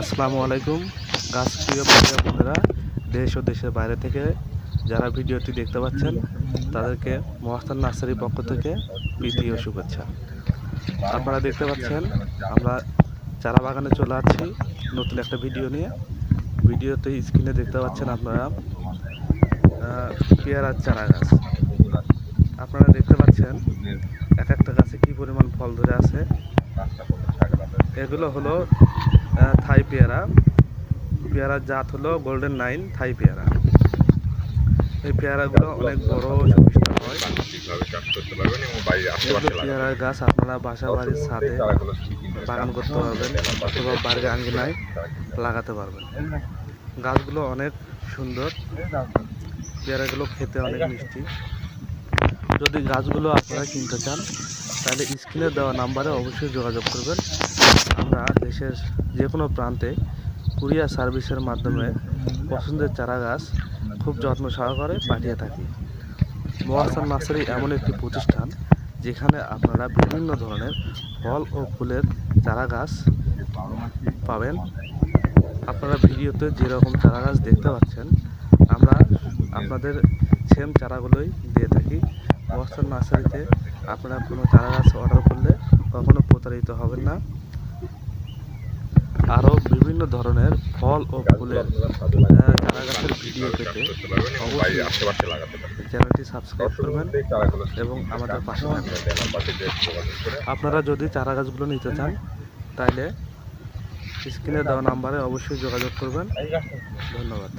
আসসালামু আলাইকুম। গাছ প্রিয় বন্ধুরা দেশ ও দেশের বাইরে থেকে যারা ভিডিওটি দেখতে পাচ্ছেন, তাদেরকে মহাস্থান নার্সারির পক্ষ থেকে প্রীতি ও শুভেচ্ছা। আপনারা দেখতে পাচ্ছেন, আমরা চারা বাগানে চলে আসছি নতুন একটা ভিডিও নিয়ে। ভিডিওতে স্ক্রিনে দেখতে পাচ্ছেন আপনারা পেয়ারার চারা গাছ। আপনারা দেখতে পাচ্ছেন, এক একটা গাছে কী পরিমাণ ফল ধরে আছে। এগুলো হলো থাই পেয়ারা। পেয়ারার জাত হলো গোল্ডেন নাইন থাই পেয়ারা। এই পেয়ারাগুলো অনেক বড় সুমিষ্ট হয়। পেয়ারার গাছ আপনারা বাসা বাড়ির ছাদে বাগান করতে পারবেন অথবা বাড়ির আঙ্গিনায় লাগাতে পারবেন। গাছগুলো অনেক সুন্দর। পেয়ারাগুলো খেতে অনেক মিষ্টি। যদি গাছগুলো আপনারা কিনতে চান, তাহলে স্ক্রিনে দেওয়া নাম্বারে অবশ্যই যোগাযোগ করবেন। আমরা দেশের যে কোনো প্রান্তে কুরিয়ার সার্ভিসের মাধ্যমে পছন্দের চারা গাছ খুব যত্ন সহকারে পাঠিয়ে থাকি। মহাস্থান নার্সারি এমন একটি প্রতিষ্ঠান যেখানে আপনারা বিভিন্ন ধরনের ফল ও ফুলের চারা গাছ পাবেন। আপনারা ভিডিওতে যেরকম চারা গাছ দেখতে পাচ্ছেন, আমরা আপনাদের সেম চারাগুলোই দিয়ে থাকি। মহাস্থান নার্সারিতে আপনারা কোনো চারা গাছ অর্ডার করলে কখনো প্রতারিত হবেন না। আরও বিভিন্ন ধরনের ফল ও ফুলের আহ, চারা গাছের ভিডিও পেতে পারবেন চ্যানেলটি সাবস্ক্রাইব করবেন এবং আমাদের পাশে থাকবেন। আপনারা যদি চারা গাছগুলো নিতে চান তাহলে স্ক্রিনে দেওয়া নাম্বারে অবশ্যই যোগাযোগ করবেন। ধন্যবাদ।